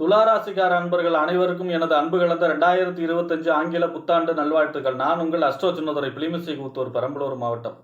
துளாராசிக்கார அன்பர்கள் அனைவருக்கும் எனது அன்பு கலந்த ரெண்டாயிரத்தி இருபத்தஞ்சு ஆங்கில புத்தாண்டு நல்வாழ்த்துக்கள். நான் உங்கள் அஷ்டோ சின்னதுரை பிளிமிசை கூத்தூர் பெரம்பலூர் மாவட்டம்.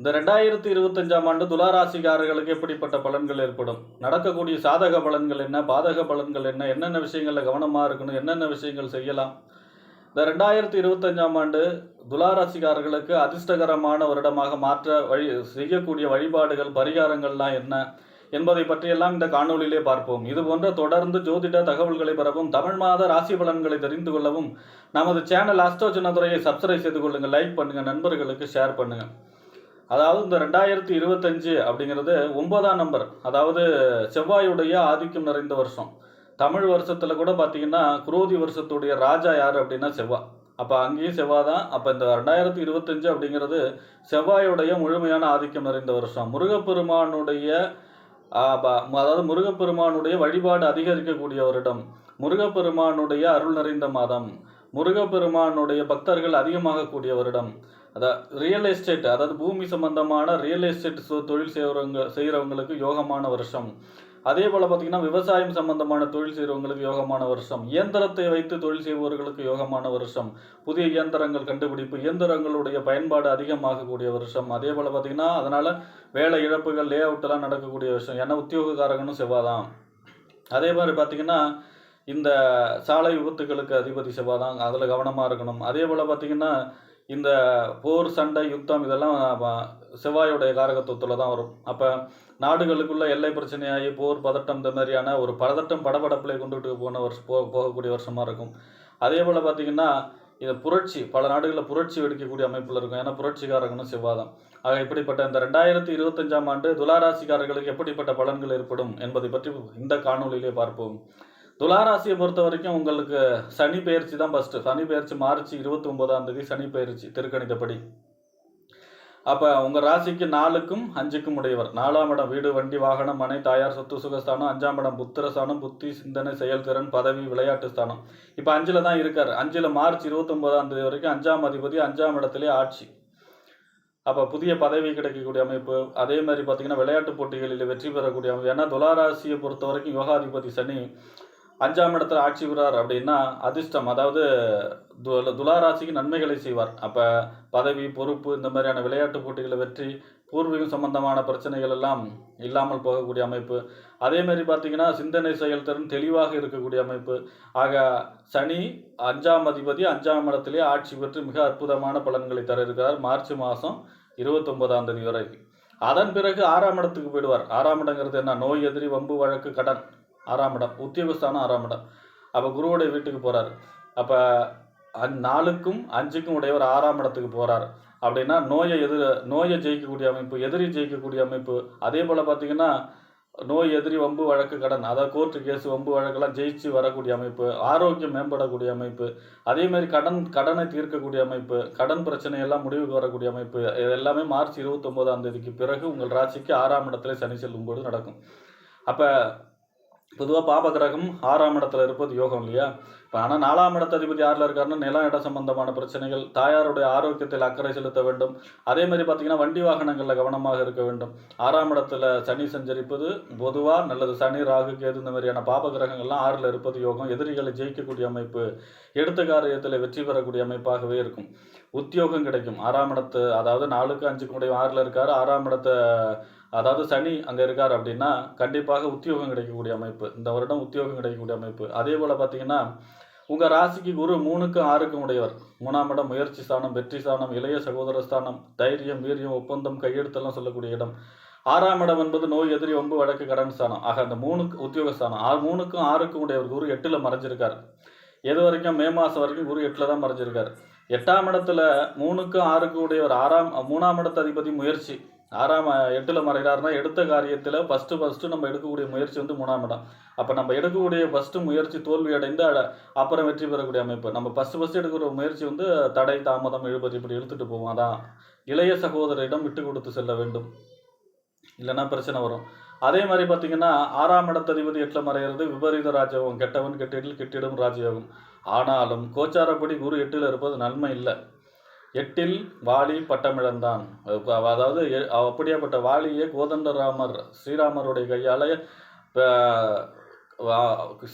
இந்த ரெண்டாயிரத்தி இருபத்தஞ்சாம் ஆண்டு துளாராசிக்காரர்களுக்கு எப்படிப்பட்ட பலன்கள் ஏற்படும்? நடக்கக்கூடிய சாதக பலன்கள் என்ன? பாதக பலன்கள் என்ன? என்னென்ன விஷயங்களில் கவனமாக இருக்கணும்? என்னென்ன விஷயங்கள் செய்யலாம்? இந்த ரெண்டாயிரத்தி இருபத்தஞ்சாம் ஆண்டு துளாராசிக்காரர்களுக்கு அதிர்ஷ்டகரமான வருடமாக மாற்ற வழி செய்யக்கூடிய வழிபாடுகள் பரிகாரங்கள்லாம் என்ன? என்பதை பற்றியெல்லாம் இந்த காணொலியிலே பார்ப்போம். இது போன்ற தொடர்ந்து ஜோதிட தகவல்களை பெறவும் தமிழ் மாத ராசி பலன்களை தெரிந்து கொள்ளவும் நமது சேனல் அஸ்டோ சின்னதுரையை சப்ஸ்கிரைப் செய்து கொள்ளுங்கள் லைக் பண்ணுங்க நண்பர்களுக்கு ஷேர் பண்ணுங்க. அதாவது இந்த ரெண்டாயிரத்தி இருபத்தஞ்சு அப்படிங்கிறது ஒன்பதாம் நம்பர். அதாவது செவ்வாயுடைய ஆதிக்கம் நிறைந்த வருஷம். தமிழ் வருஷத்தில் கூட பார்த்தீங்கன்னா குரோதி வருஷத்துடைய ராஜா யார் அப்படின்னா செவ்வாய் அப்போ அங்கேயும் செவ்வாய் தான் அப்போ இந்த ரெண்டாயிரத்தி இருபத்தஞ்சு அப்படிங்கிறது செவ்வாயுடைய முழுமையான ஆதிக்கம் நிறைந்த வருஷம். முருகப்பெருமானுடைய அதாவது முருகப்பெருமானுடைய வழிபாடு அதிகரிக்கக்கூடிய வருடம் முருகப்பெருமானுடைய அருள் நிறைந்த மாதம் முருகப்பெருமானுடைய பக்தர்கள் அதிகமாகக்கூடிய வருடம் அதாவது ரியல் எஸ்டேட் அதாவது பூமி சம்பந்தமான ரியல் எஸ்டேட் தொழில் செய்கிறவங்க செய்கிறவங்களுக்கு யோகமான வருஷம். அதே போல் பார்த்தீங்கன்னா விவசாயம் சம்பந்தமான தொழில் செய்கிறவங்களுக்கு யோகமான வருஷம். இயந்திரத்தை வைத்து தொழில் செய்பவர்களுக்கு யோகமான வருஷம். புதிய இயந்திரங்கள் கண்டுபிடிப்பு இயந்திரங்களுடைய பயன்பாடு அதிகமாகக்கூடிய வருஷம். அதே போல் பார்த்தீங்கன்னா அதனால் வேலை இழப்புகள் லே அவுட்டெல்லாம் நடக்கக்கூடிய விஷயம் ஏன்னா உத்தியோகக்காரகனும் செவ்வாதான். அதே மாதிரி பார்த்தீங்கன்னா இந்த சாலை விபத்துகளுக்கு அதிபதி செவ்வாய் தான் அதில் கவனமாக இருக்கணும். அதே போல் பார்த்தீங்கன்னா இந்த போர் சண்டை யுத்தம் இதெல்லாம் செவ்வாயுடைய காரகத்துவத்தில் தான் வரும். அப்போ நாடுகளுக்குள்ள எல்லை பிரச்சனையாகி போர் பதட்டம் இந்த மாதிரியான ஒரு பதட்டம் படபடப்பிலே கொண்டுட்டு போன வருஷம் போ போகக்கூடிய வருஷமாக இருக்கும். அதே போல் பார்த்தீங்கன்னா இது புரட்சி பல நாடுகளில் புரட்சி வெடிக்கக்கூடிய அமைப்பில் இருக்கும். ஏன்னா புரட்சிகாரகனும் செவ்வாதான். ஆக இப்படிப்பட்ட இந்த ரெண்டாயிரத்தி இருபத்தஞ்சாம் ஆண்டு துளாராசிக்காரர்களுக்கு எப்படிப்பட்ட பலன்கள் ஏற்படும் என்பதை பற்றி இந்த காணொளியிலே பார்ப்போம். துளாராசியை பொறுத்த வரைக்கும் உங்களுக்கு சனி பயிற்சி தான் ஃபஸ்ட்டு சனி பயிற்சி மார்ச் இருபத்தி ஒன்பதாம் தேதி சனி பயிற்சி திருக்கணிதப்படி. அப்போ உங்கள் ராசிக்கு நாலுக்கும் அஞ்சுக்கும் உடையவர். நாலாம் இடம் வீடு வண்டி வாகனம் மனை தாயார் சொத்து சுகஸ்தானம். அஞ்சாம் இடம் புத்திரஸ்தானம் புத்தி சிந்தனை செயல்திறன் பதவி விளையாட்டு ஸ்தானம். இப்போ அஞ்சில் தான் இருக்கார். அஞ்சில் மார்ச் இருபத்தொம்போதாம் தேதி வரைக்கும் அஞ்சாம் அதிபதி அஞ்சாம் இடத்துலேயே ஆட்சி. அப்போ புதிய பதவி கிடைக்கக்கூடிய அமைப்பு அதே மாதிரி பார்த்தீங்கன்னா விளையாட்டு போட்டிகளில் வெற்றி பெறக்கூடிய அமைப்பு. ஏன்னா துளாராசியை பொறுத்த வரைக்கும் யோகாதிபதி சனி அஞ்சாம் இடத்துல ஆட்சி பெறார் அப்படின்னா அதிர்ஷ்டம். அதாவது து- துளாராசிக்கு நன்மைகளை செய்வார். அப்போ பதவி பொறுப்பு இந்த மாதிரியான விளையாட்டு போட்டிகளை வெற்றி பூர்வீகம் சம்பந்தமான பிரச்சனைகள் எல்லாம் இல்லாமல் போகக்கூடிய அமைப்பு. அதே மாதிரி பார்த்தீங்கன்னா சிந்தனை செயல்திறன் தெளிவாக இருக்கக்கூடிய அமைப்பு. ஆக சனி அஞ்சாம் அதிபதி அஞ்சாம் இடத்திலே ஆட்சி பெற்று மிக அற்புதமான பலன்களை தர இருக்கிறார் மார்ச் மாதம் இருபத்தொன்பதாம் தேதி வரை. அதன் பிறகு ஆறாம் இடத்துக்கு போயிடுவார். ஆறாம் இடங்கிறது என்ன? நோய் எதிரி வம்பு வழக்கு கடன். ஆறாம் இடம் உத்தியோகஸ்தானம் ஆறாம் இடம். அப்போ குருவோட வீட்டுக்கு போகிறார் அப்போ அந் நாலுக்கும் அஞ்சுக்கும் உடையவர் ஆறாம் இடத்துக்கு போகிறார் அப்படின்னா நோயை எதிர நோயை ஜெயிக்கக்கூடிய அமைப்பு எதிரி ஜெயிக்கக்கூடிய அமைப்பு அதே போல் பார்த்திங்கன்னா நோய் எதிரி வம்பு வழக்கு கடன் அதாவது கோர்ட்டு கேஸ் வம்பு வழக்கெல்லாம் ஜெயிச்சு வரக்கூடிய அமைப்பு ஆரோக்கியம் மேம்படக்கூடிய அமைப்பு அதேமாரி கடன் கடனை தீர்க்கக்கூடிய அமைப்பு கடன் பிரச்சனையெல்லாம் முடிவுக்கு வரக்கூடிய அமைப்பு இது எல்லாமே மார்ச் இருபத்தொம்போதாம் தேதிக்கு பிறகு உங்கள் ராசிக்கு ஆறாம் இடத்துல சனி செல்லும் போது நடக்கும். அப்போ பொதுவாக பாப கிரகம் ஆறாம் இடத்துல இருப்பது யோகம் இல்லையா? இப்போ ஆனால் நாலாம் இடத்த அதிபதி யாரில் இருக்காருன்னா நிலம் இட சம்பந்தமான பிரச்சனைகள் தாயாருடைய ஆரோக்கியத்தில் அக்கறை செலுத்த வேண்டும். அதே மாதிரி பார்த்தீங்கன்னா வண்டி வாகனங்களில் கவனமாக இருக்க வேண்டும். ஆறாம் இடத்துல சனி சஞ்சரிப்பது பொதுவாக நல்லது. சனி ராகு கேது இந்த மாதிரியான பாப கிரகங்கள்லாம் ஆறில் இருப்பது யோகம். எதிரிகளை ஜெயிக்கக்கூடிய அமைப்பு எடுத்த காரியத்தில் வெற்றி பெறக்கூடிய அமைப்பாகவே இருக்கும். உத்தியோகம் கிடைக்கும். ஆறாம் இடத்து அதாவது நாலுக்கு அஞ்சுக்கு முடியும். ஆறில் இருக்கார். ஆறாம் இடத்தை அதாவது சனி அங்கே இருக்கார் அப்படின்னா கண்டிப்பாக உத்தியோகம் கிடைக்கக்கூடிய அமைப்பு. இந்த வருடம் உத்தியோகம் கிடைக்கக்கூடிய அமைப்பு. அதே போல் பார்த்தீங்கன்னா உங்கள் ராசிக்கு குரு மூணுக்கும் ஆறுக்கும் உடையவர். மூணாம் இடம் முயற்சி ஸ்தானம் வெற்றி ஸ்தானம் இளைய சகோதர ஸ்தானம் தைரியம் வீரியம் ஒப்பந்தம் கையெழுத்தெல்லாம் சொல்லக்கூடிய இடம். ஆறாம் இடம் என்பது நோய் எதிரி ஒம்பு வழக்கு கடன் ஸ்தானம். ஆக அந்த மூணுக்கு உத்தியோக ஸ்தானம். ஆறு மூணுக்கும் ஆறுக்கும் உடையவர் குரு எட்டில் மறைஞ்சிருக்கார். எது வரைக்கும்? மே மாதம் வரைக்கும் குரு எட்டில் தான் மறைஞ்சிருக்கார். எட்டாம் இடத்துல மூணுக்கும் ஆறுக்கும் உடையவர். ஆறாம் மூணாம் இடத்து அதிபதி முயற்சி. ஆறாம் எட்டில் மறைகிறாருன்னா எடுத்த காரியத்தில் ஃபஸ்ட்டு ஃபஸ்ட்டு நம்ம எடுக்கக்கூடிய முயற்சி வந்து மூணாம் இடம். அப்போ நம்ம எடுக்கக்கூடிய ஃபஸ்ட்டு முயற்சி தோல்வி அடைந்து அப்புறம் வெற்றி பெறக்கூடிய அமைப்பு. நம்ம ஃபஸ்ட்டு ஃபஸ்ட்டு எடுக்கிற முயற்சி வந்து தடை தாமதம் இழுபறி இப்படி இழுத்துட்டு போவோம். அதான். இளைய சகோதரிடம் விட்டு கொடுத்து செல்ல வேண்டும். இல்லைன்னா பிரச்சனை வரும். அதே மாதிரி பார்த்தீங்கன்னா ஆறாம் இடத்ததிபதி எட்டில் மறைகிறது விபரீத ராஜயோகம் கெட்டவன் கெட்டிடில் கெட்டிடும் ராஜயோகம். ஆனாலும் கோச்சாரப்படி குரு எட்டில் இருப்பது நன்மை இல்லை. எட்டில் வாலி பட்டமிழந்தான். அதாவது எ- அப்படியாப்பட்ட வாலியை கோதண்டராமர் ஸ்ரீராமருடைய கையால்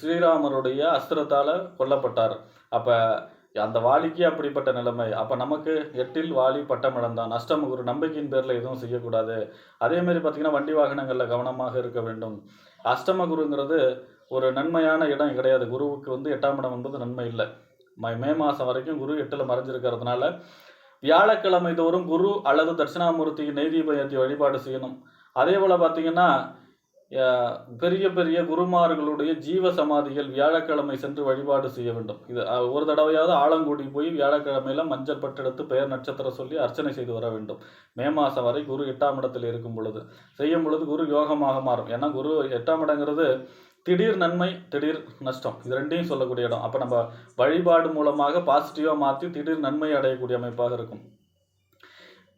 ஸ்ரீராமருடைய அஸ்திரத்தால் கொல்லப்பட்டார். அப்போ அந்த வாலிக்கு அப்படிப்பட்ட நிலைமை. அப்போ நமக்கு எட்டில் வாலி பட்டமிழந்தான். அஷ்டமகுரு நம்பிக்கையின் பேரில் எதுவும் செய்யக்கூடாது. அதேமாரி பார்த்திங்கன்னா வண்டி வாகனங்களில் கவனமாக இருக்க வேண்டும். அஷ்டம குருங்கிறது ஒரு நன்மையான இடம் கிடையாது. குருவுக்கு வந்து எட்டாம் இடம் என்பது நன்மை இல்லை. மே மாதம் வரைக்கும் குரு எட்டில் மறைஞ்சிருக்கிறதுனால வியாழக்கிழமை தோறும் குரு அல்லது தட்சிணாமூர்த்திக்கு நெய்தீபயத்தை வழிபாடு செய்யணும். அதே போல் பார்த்தீங்கன்னா பெரிய பெரிய குருமார்களுடைய ஜீவ சமாதிகள் வியாழக்கிழமை சென்று வழிபாடு செய்ய வேண்டும். இது ஒரு தடவையாவது ஆலங்குடி போய் வியாழக்கிழமையில மஞ்சள் பட்டெடுத்து பெயர் நட்சத்திரம் சொல்லி அர்ச்சனை செய்து வர வேண்டும். மே மாதம் வரை குரு எட்டாம் இடத்தில் இருக்கும் பொழுது. செய்யும் பொழுது குரு யோகமாக மாறும். ஏன்னா குரு எட்டாம் இடங்கிறது திடீர் நன்மை திடீர் நஷ்டம். இது ரெண்டையும் சொல்லக்கூடிய இடம். அப்போ நம்ம வழிபாடு மூலமாக பாசிட்டிவாக மாற்றி திடீர் நன்மை அடையக்கூடிய அமைப்பாக இருக்கும்.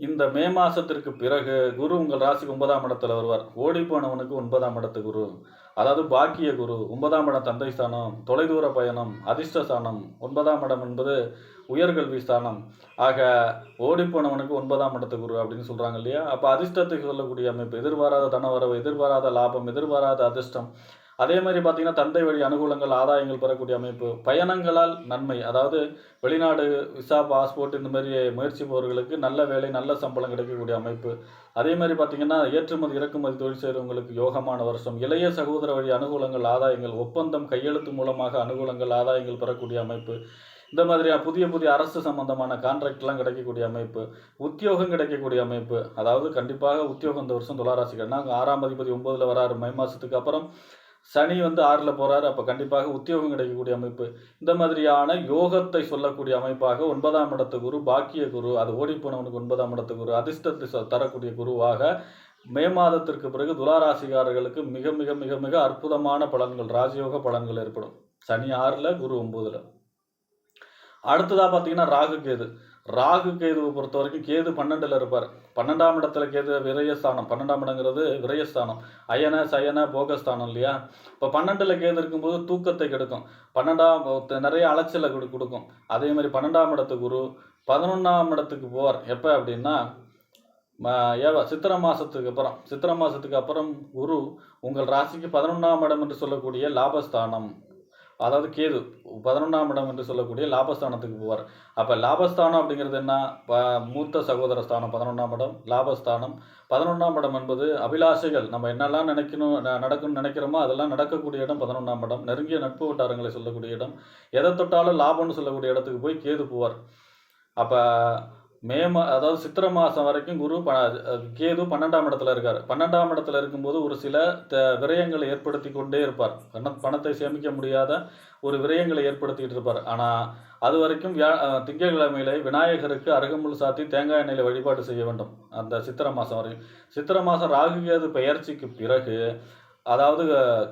இந்த மே மாதத்திற்கு பிறகு குரு உங்கள் ராசிக்கு ஒன்பதாம் இடத்துல வருவார். ஓடி போனவனுக்கு ஒன்பதாம் இடத்து குரு. அதாவது பாக்கிய குரு ஒன்பதாம் இடம் தந்தை ஸ்தானம் தொலைதூர பயணம் அதிர்ஷ்ட ஸ்தானம் ஒன்பதாம் இடம் என்பது உயர்கல்வி ஸ்தானம். ஆக ஓடிப்போனவனுக்கு ஒன்பதாம் இடத்து குரு அப்படின்னு சொல்கிறாங்க இல்லையா? அப்போ அதிர்ஷ்டத்துக்கு சொல்லக்கூடிய அமைப்பு. எதிர்பாராத தனவரவு எதிர்பாராத லாபம் எதிர்பாராத அதிர்ஷ்டம். அதே மாதிரி பார்த்தீங்கன்னா தந்தை வழி அனுகூலங்கள் ஆதாயங்கள் பெறக்கூடிய அமைப்பு பயணங்களால் நன்மை. அதாவது வெளிநாடு விசா பாஸ்போர்ட் இந்த மாதிரி முயற்சிப்பவர்களுக்கு நல்ல வேலை நல்ல சம்பளம் கிடைக்கக்கூடிய அமைப்பு. அதே மாதிரி பார்த்தீங்கன்னா ஏற்றுமதி இறக்குமதி தொழில் செய்கிறவங்களுக்கு யோகமான வருஷம். இளைய சகோதர வழி அனுகூலங்கள் ஆதாயங்கள் ஒப்பந்தம் கையெழுத்து மூலமாக அனுகூலங்கள் ஆதாயங்கள் பெறக்கூடிய அமைப்பு. இந்த மாதிரியாக புதிய புதிய அரசு சம்பந்தமான கான்ட்ராக்ட்லாம் கிடைக்கக்கூடிய அமைப்பு. உத்தியோகம் கிடைக்கக்கூடிய அமைப்பு. அதாவது கண்டிப்பாக உத்தியோகம் இந்த வருஷம் துளாராசிகள்னா ஆறாம் அதிபதி ஒம்பதில் வராரு. மை மாதத்துக்கு அப்புறம் சனி வந்து ஆறில் போகிறாரு அப்போ கண்டிப்பாக உத்தியோகம் கிடைக்கக்கூடிய அமைப்பு. இந்த மாதிரியான யோகத்தை சொல்லக்கூடிய அமைப்பாக ஒன்பதாம் இடத்து குரு பாக்கிய குரு அது ஓடி போனவனுக்கு ஒன்பதாம் இடத்து குரு அதிர்ஷ்டத்தை தரக்கூடிய குருவாக மே மாதத்திற்கு பிறகு துளாராசிகாரர்களுக்கு மிக மிக மிக மிக அற்புதமான பலன்கள் ராஜயோக பலன்கள் ஏற்படும். சனி ஆறில் குரு ஒம்போதில். அடுத்ததாக பார்த்தீங்கன்னா ராகு கேது. ராகு கேதுவை பொறுத்த வரைக்கும் கேது பன்னெண்டில் இருப்பார். பன்னெண்டாம் இடத்துல கேது விரயஸ்தானம். பன்னெண்டாம் இடங்கிறது விரயஸ்தானம். அயன சயன போகஸ்தானம் இல்லையா? இப்போ பன்னெண்டில் கேது இருக்கும்போது தூக்கத்தை கெடுக்கும். பன்னெண்டாம் நிறைய அலைச்சலை கொடு கொடுக்கும். அதே மாதிரி பன்னெண்டாம் இடத்து குரு பதினொன்றாம் இடத்துக்கு போவார். எப்போ அப்படின்னா ஏவா சித்திரை சித்திர அப்புறம். சித்திர மாதத்துக்கு அப்புறம் குரு உங்கள் ராசிக்கு பதினொன்றாம் இடம் என்று சொல்லக்கூடிய லாபஸ்தானம். அதாவது கேது பதினொன்றாம் இடம் என்று சொல்லக்கூடிய லாபஸ்தானத்துக்கு போவார். அப்போ லாபஸ்தானம் அப்படிங்கிறது என்ன? ப- மூத்த சகோதர ஸ்தானம் பதினொன்றாம் இடம் லாபஸ்தானம். பதினொன்றாம் இடம் என்பது அபிலாஷைகள். நம்ம என்னெல்லாம் நினைக்கணும் நடக்கணும்னு நினைக்கிறோமோ அதெல்லாம் நடக்கக்கூடிய இடம் பதினொன்றாம் இடம். நெருங்கிய நட்பு வட்டாரங்களை சொல்லக்கூடிய இடம். எதை தொட்டாலும் லாபம்னு சொல்லக்கூடிய இடத்துக்கு போய் கேது போவார். அப்போ மே மா அதாவது சித்திரை மாதம் வரைக்கும் குரு ப கேது பன்னெண்டாம் இடத்துல இருக்கார். பன்னெண்டாம் இடத்துல இருக்கும்போது ஒரு சில த விரயங்களை ஏற்படுத்தி கொண்டே இருப்பார். பண பணத்தை சேமிக்க முடியாத ஒரு விரயங்களை ஏற்படுத்திக்கிட்டு இருப்பார். ஆனால் அது வரைக்கும் வியா திங்கட்கிழமையில விநாயகருக்கு அருகம்புல் சாத்தி தேங்காய் எண்ணெயில் வழிபாடு செய்ய வேண்டும். அந்த சித்திரை மாதம் வரையும். சித்திரை மாதம் ராகு கேது பெயர்ச்சிக்கு பிறகு அதாவது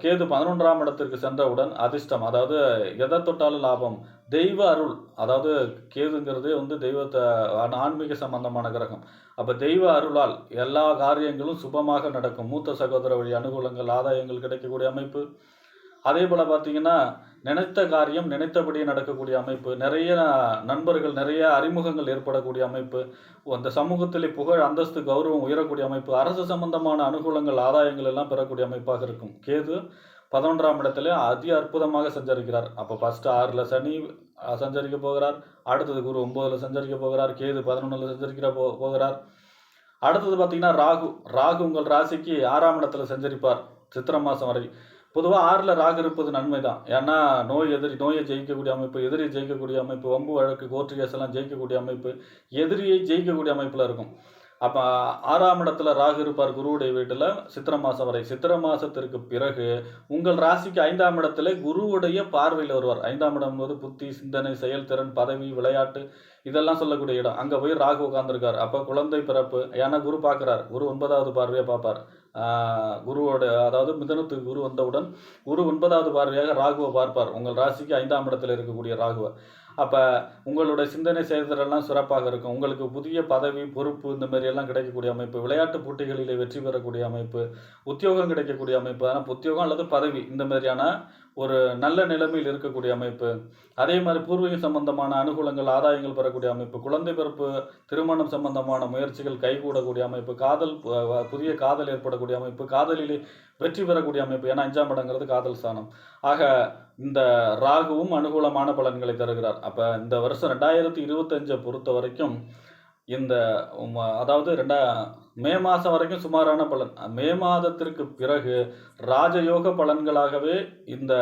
கேது பதினொன்றாம் இடத்திற்கு சென்றவுடன் அதிர்ஷ்டம் அதாவது எதை தொட்டாலும் லாபம் தெய்வ அருள் அதாவது கேதுங்கிறதே வந்து தெய்வத்தை ஆன்மீக சம்பந்தமான கிரகம். அப்போ தெய்வ அருளால் எல்லா காரியங்களும் சுபமாக நடக்கும். மூத்த சகோதர வழி அனுகூலங்கள் ஆதாயங்கள் கிடைக்கக்கூடிய அமைப்பு. அதே போல் பார்த்தீங்கன்னா நினைத்த காரியம் நினைத்தபடியே நடக்கக்கூடிய அமைப்பு. நிறைய நண்பர்கள் நிறைய அறிமுகங்கள் ஏற்படக்கூடிய அமைப்பு. அந்த சமூகத்திலே புகழ் அந்தஸ்து கௌரவம் உயரக்கூடிய அமைப்பு. அரசு சம்பந்தமான அனுகூலங்கள் ஆதாயங்கள் எல்லாம் பெறக்கூடிய அமைப்பாக இருக்கும். கேது பதினொன்றாம் இடத்துல அதி அற்புதமாக சஞ்சரிக்கிறார். அப்போ ஃபர்ஸ்ட் ஆறில் சனி சஞ்சரிக்க போகிறார். அடுத்தது குரு ஒம்போதில் சஞ்சரிக்க போகிறார். கேது பதினொன்றில் சஞ்சரிக்கிற போ போகிறார். அடுத்தது பார்த்தீங்கன்னா ராகு. ராகு உங்கள் ராசிக்கு ஆறாம் இடத்துல சஞ்சரிப்பார் சித்திரை மாதம் வரை. பொதுவாக ஆறில் ராகு இருப்பது நன்மை தான் ஏன்னா நோய் எதிரி நோயை ஜெயிக்கக்கூடிய அமைப்பு எதிரியை ஜெயிக்கக்கூடிய அமைப்பு வம்பு வழக்கு கோர்ட்டு கேஸ் எல்லாம் ஜெயிக்கக்கூடிய அமைப்பு எதிரியை ஜெயிக்கக்கூடிய அமைப்பில் இருக்கும். அப்போ ஆறாம் இடத்துல ராகு இருப்பார் குருவுடைய வீட்டில் சித்திரை மாதம் வரை. சித்திரை மாதத்திற்கு பிறகு உங்கள் ராசிக்கு ஐந்தாம் இடத்துல குருவுடைய பார்வையில் வருவார். ஐந்தாம் இடம் போது புத்தி சிந்தனை செயல்திறன் பதவி விளையாட்டு இதெல்லாம் சொல்லக்கூடிய இடம். அங்கே போய் ராகு உட்காந்துருக்கார் அப்போ குழந்தை பிறப்பு ஏன்னா குரு பார்க்குறார். குரு ஒன்பதாவது பார்வையை பார்ப்பார். குருவோட அதாவது மிதனத்துக்கு குரு வந்தவுடன் குரு ஒன்பதாவது பார்வையாக ராகுவை பார்ப்பார். உங்கள் ராசிக்கு ஐந்தாம் இடத்துல இருக்கக்கூடிய ராகுவை. அப்போ உங்களோட சிந்தனை செயல்திறெல்லாம் சிறப்பாக இருக்கும். உங்களுக்கு புதிய பதவி பொறுப்பு இந்த மாதிரி எல்லாம் கிடைக்கக்கூடிய அமைப்பு விளையாட்டு போட்டிகளிலே வெற்றி பெறக்கூடிய அமைப்பு உத்தியோகம் கிடைக்கக்கூடிய அமைப்பு ஆனால் உத்தியோகம் அல்லது பதவி இந்த மாதிரியான ஒரு நல்ல நிலைமையில் இருக்கக்கூடிய அமைப்பு அதே மாதிரி பூர்வீக சம்பந்தமான அனுகூலங்கள் ஆதாயங்கள் பெறக்கூடிய அமைப்பு குழந்தை பிறப்பு திருமணம் சம்பந்தமான முயற்சிகள் கைகூடக்கூடிய அமைப்பு காதல் புதிய காதல் ஏற்படக்கூடிய அமைப்பு காதலிலே வெற்றி பெறக்கூடிய அமைப்பு ஏன்னா அஞ்சாம் இடங்கிறது காதல் ஸ்தானம். ஆக இந்த ராகுவும் அனுகூலமான பலன்களை தருகிறார். அப்போ இந்த வருஷம் ரெண்டாயிரத்தி இருபத்தஞ்சை பொறுத்த வரைக்கும் இந்த அதாவது ரெண்டா மே மாதம் வரைக்கும் சுமாரான பலன். மே மாதத்திற்கு பிறகு ராஜயோக பலன்களாகவே இந்த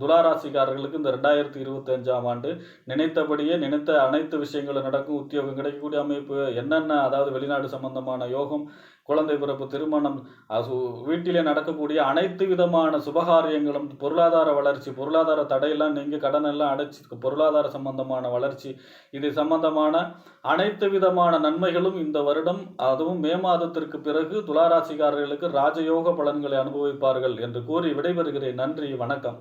துளாராசிக்காரர்களுக்கு இந்த ரெண்டாயிரத்தி இருபத்தஞ்சாம் ஆண்டு நினைத்தபடியே நினைத்த அனைத்து விஷயங்களும் நடக்கும். உத்தியோகம் கிடைக்கக்கூடிய அமைப்பு என்னென்ன அதாவது வெளிநாடு சம்பந்தமான யோகம் குழந்தை பிறப்பு திருமணம் அது வீட்டிலே நடக்கக்கூடிய அனைத்து விதமான சுபகாரியங்களும் பொருளாதார வளர்ச்சி பொருளாதார தடையெல்லாம் நீங்கள் கடன் எல்லாம் அடைச்சி பொருளாதார சம்பந்தமான வளர்ச்சி இது சம்பந்தமான அனைத்து விதமான நன்மைகளும் இந்த வருடம் அதுவும் மே மாதம் மாதத்திற்கு பிறகு துளாராசிக்காரர்களுக்கு ராஜயோக பலன்களை அனுபவிப்பார்கள் என்று கூறி விடைபெறுகிறேன். நன்றி வணக்கம்.